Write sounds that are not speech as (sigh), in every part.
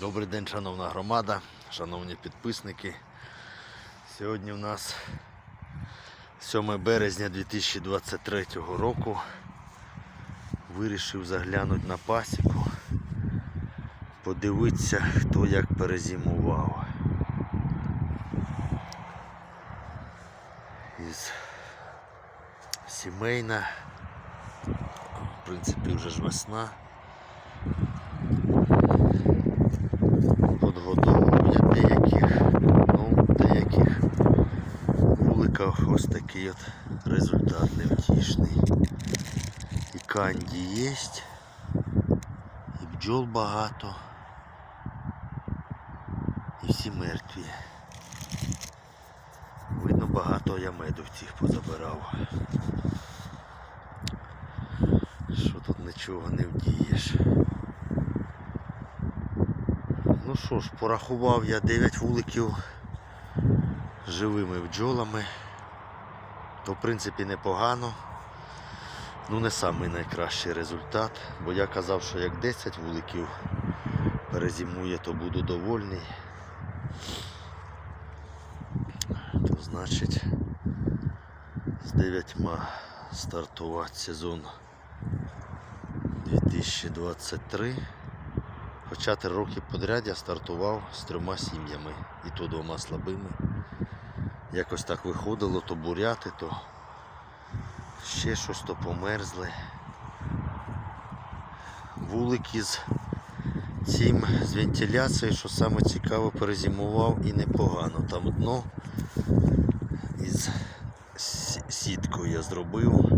Добрий день, шановна громада, шановні підписники. Сьогодні у нас 7 березня 2023 року. Вирішив заглянути на пасіку, подивитися, хто як перезимував. Із сімейна, в принципі, вже ж весна. Вуликах (laughs) ось такий от результат невтішний. І канді є, і бджол багато, і всі мертві. Видно, багато я меду в цих позабирав. Що тут нічого не вдієш. Ну що ж, порахував я 9 вуликів живими бджолами. То в принципі непогано. Ну не самий найкращий результат, бо я казав, що як 10 вуликів перезимує, то буду довольний. То значить з 9 стартувати сезон 2023. Хоча три роки подряд я стартував з трьома сім'ями, і то двома слабими. Якось так виходило, то буряти, то ще щось, то померзли. Вулик із цим з вентиляцією, що саме цікаво, перезимував і непогано. Там дно із сіткою я зробив,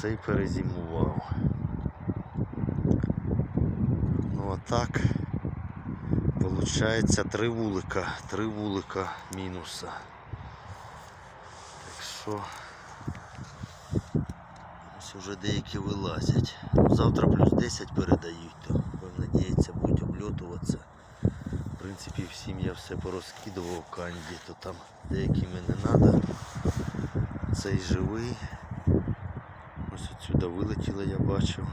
цей перезимував. Ну а так получається три вулика, три вулика мінуса. Так що ось вже деякі вилазять. Ну, Завтра плюс 10 передають, то будемо надіятися будуть обльотуватися. В принципі всім я все порозкидував канді, то там деякими не треба. Цей живий. Ось отсюди вилетіло, я бачив.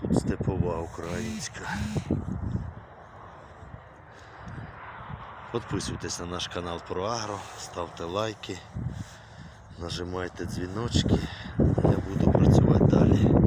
Тут степова українська. Підписуйтесь на наш канал про Агро, ставте лайки, нажимайте дзвіночки. Я буду працювати далі.